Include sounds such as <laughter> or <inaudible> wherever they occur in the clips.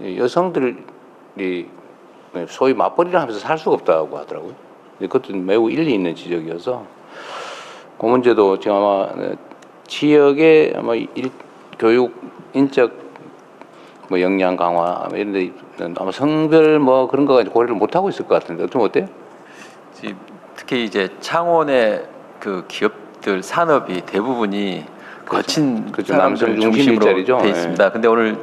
이 여성들이 소위 맞벌이를 하면서 살 수가 없다고 하더라고요. 그것도 매우 일리 있는 지적이어서 그 문제도 지금 아마 지역의 아마 일, 교육 인적 뭐 역량 강화 뭐 이런 데 아마 성별 뭐 그런 거 고려를 못 하고 있을 것 같은데 좀 어때요? 지- 특히 이제 창원의 그 기업들 산업이 대부분이 거친 그렇죠. 남성 중심 중심으로. 돼 예. 있습니다. 근데 오늘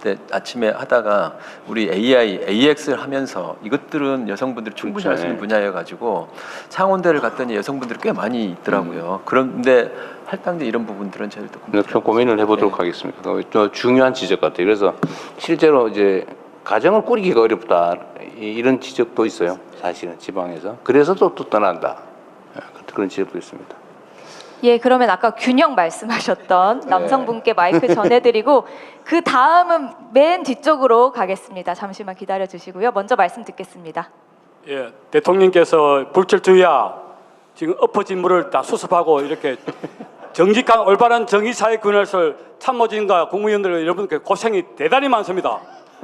때 아침에 하다가 우리 AI, AX를 하면서 이것들은 여성분들이 충분히 할 수 있는 그렇죠. 분야여 가지고 창원대를 갔더니 여성분들이 꽤 많이 있더라고요. 그런데 할당제 이런 부분들은 저희도 네, 좀 고민을 해보도록 네. 하겠습니다. 그거 좀 중요한 지적 같아요. 그래서 실제로 이제 가정을 꾸리기가 어렵다 이- 이런 지적도 있어요. 사실은 지방에서. 그래서 또, 또 떠난다. 예, 그런 지적도 있습니다. 예, 그러면 아까 균형 말씀하셨던 남성분께 마이크 전해드리고 그 다음은 맨 뒤쪽으로 가겠습니다. 잠시만 기다려 주시고요. 먼저 말씀 듣겠습니다. 예, 대통령께서 불철주야 지금 엎어진 물을 다 수습하고 이렇게 <laughs> 정직한 올바른 정의사회 군을설 참모진과 국무위원들 여러분께 고생이 대단히 많습니다.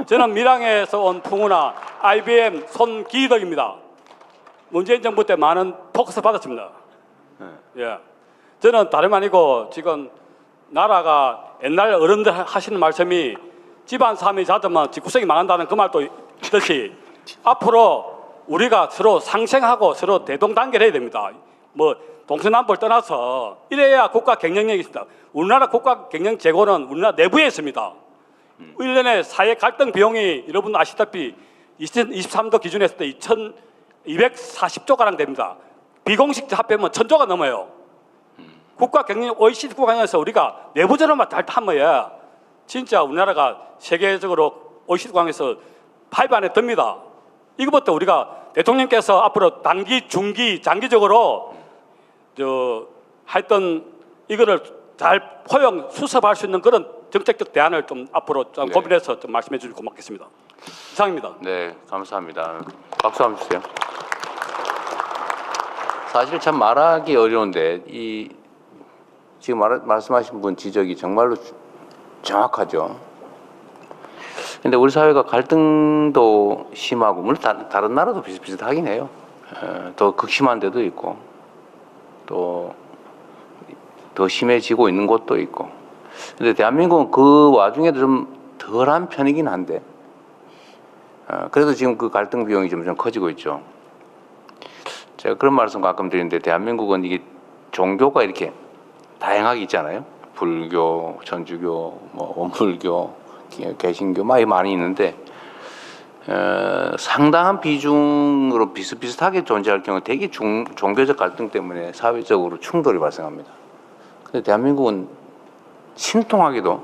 저는 밀양에서 온 풍우나 IBM 손기덕입니다. 문재인 정부 때 많은 포커스 받았습니다. 예, 저는 다름 아니고 지금 나라가 옛날 어른들 하시는 말씀이 집안 삶이 잦으면 집구석이 망한다는 그 말도 있듯이 앞으로 우리가 서로 상생하고 서로 대동단결해야 됩니다. 뭐 동서남북을 떠나서 이래야 국가 경쟁력이 있습니다. 우리나라 국가 경쟁 재고는 우리나라 내부에 있습니다. 1년에 사회 갈등 비용이 여러분 아시다시피 2023도 기준에 했을 때 2,240조 가량 됩니다. 비공식 합하면 1,000조가 넘어요. 국가 경영 OECD 국가에서 우리가 내부적으로만 잘 하면 진짜 우리나라가 세계적으로 OECD 국가에서 파이브 안에 듭니다. 이것부터 우리가 대통령께서 앞으로 단기, 중기, 장기적으로 저 하여튼 이거를 잘 포용 수습할 수 있는 그런 정책적 대안을 좀 앞으로 좀 네. 고민해서 좀 말씀해 주시면 고맙겠습니다. 이상입니다. 네, 감사합니다. 박수 한번 주세요. 사실 참 말하기 어려운데 이 지금 말, 말씀하신 분 지적이 정말로 주- 정확하죠. 근데 우리 사회가 갈등도 심하고 물론 다, 다른 나라도 비슷비슷하긴 해요. 어, 더 극심한 데도 있고 또 더 심해지고 있는 곳도 있고. 근데 대한민국은 그 와중에도 좀 덜한 편이긴 한데 어, 그래도 지금 그 갈등 비용이 점점 커지고 있죠. 제가 그런 말씀 가끔 드리는데 대한민국은 이게 종교가 이렇게 다양하게 있잖아요. 불교, 천주교, 뭐 원불교, 개- 개신교 막 많이 있는데 어, 상당한 비중으로 비슷비슷하게 존재할 경우 되게 중, 종교적 갈등 때문에 사회적으로 충돌이 발생합니다. 근데 대한민국은 신통하게도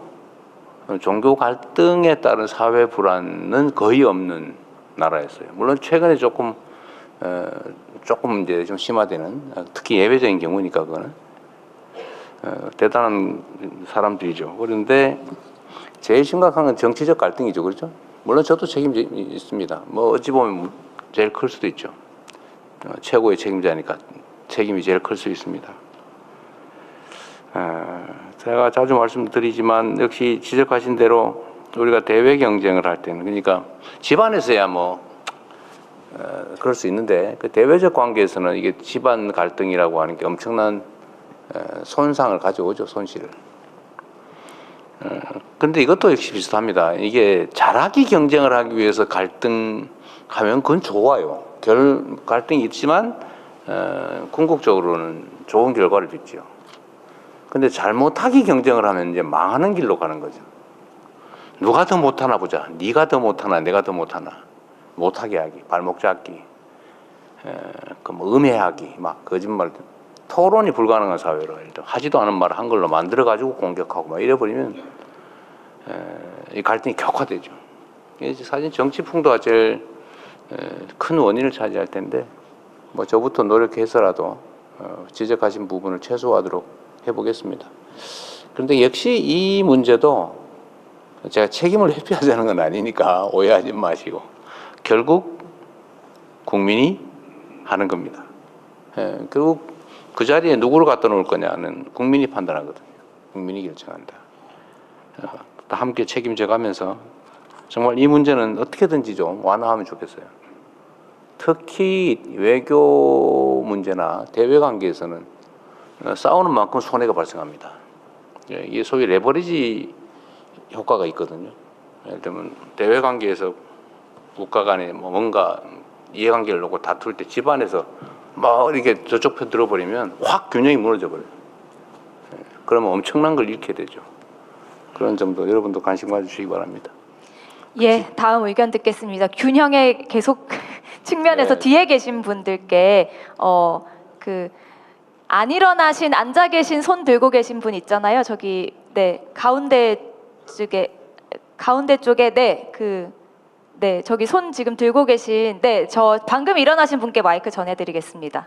종교 갈등에 따른 사회 불안은 거의 없는 나라였어요. 물론 최근에 조금 어, 조금 이제 좀 심화되는 어, 특히 예외적인 경우니까 그거는 어, 대단한 사람들이죠. 그런데 제일 심각한 건 정치적 갈등이죠, 그렇죠? 물론 저도 책임이 있습니다. 뭐 어찌 보면 제일 클 수도 있죠. 어, 최고의 책임자니까 책임이 제일 클 수 있습니다. 어, 제가 자주 말씀드리지만 역시 지적하신 대로 우리가 대외 경쟁을 할 때는 그러니까 집안에서야 뭐 어, 그럴 수 있는데 그 대외적 관계에서는 이게 집안 갈등이라고 하는 게 엄청난 어, 손상을 가져오죠 손실을. 어, 근데 이것도 역시 비슷합니다. 이게 잘하기 경쟁을 하기 위해서 갈등하면 그건 좋아요. 결 갈등이 있지만 어, 궁극적으로는 좋은 결과를 빚죠. 근데 잘못하기 경쟁을 하면 이제 망하는 길로 가는 거죠. 누가 더 못하나 보자. 네가 더 못하나, 내가 더 못하나. 못하게 하기, 발목 잡기, 그뭐 음해하기, 막 거짓말, 토론이 불가능한 사회로 하지도 않은 말을 한 걸로 만들어 가지고 공격하고 막 이래 버리면 이 갈등이 격화되죠. 이게 사실 정치 풍도가 제일 에, 큰 원인을 차지할 텐데 뭐 저부터 노력해서라도 어, 지적하신 부분을 최소화하도록 해보겠습니다. 그런데 역시 이 문제도 제가 책임을 <laughs> 회피하자는 건 아니니까 오해하지 마시고 결국 국민이 하는 겁니다. 예, 결국 그 자리에 누구를 갖다 놓을 거냐는 국민이 판단하거든요. 국민이 결정한다. 어, 다 함께 책임져 가면서 정말 이 문제는 어떻게든지 좀 완화하면 좋겠어요. 특히 외교 문제나 대외 관계에서는 어, 싸우는 만큼 손해가 발생합니다. 예, 이게 소위 레버리지 효과가 있거든요. 예를 들면 대외 관계에서 국가 간에 뭐 뭔가 이해관계를 놓고 다툴 때 집안에서 막 이렇게 저쪽 편 들어버리면 확 균형이 무너져 버려요. 예, 그러면 엄청난 걸 잃게 되죠. 그런 점도 여러분도 관심 가주시기 바랍니다. 예, 다음 의견 듣겠습니다. 균형의 계속 <laughs> 측면에서 네. 뒤에 계신 분들께 어 그 안 일어나신 앉아 계신 손 들고 계신 분 있잖아요. 저기 네 가운데 쪽에 가운데 쪽에 네그 네 저기 손 지금 들고 계신 네 저 방금 일어나신 분께 마이크 전해드리겠습니다.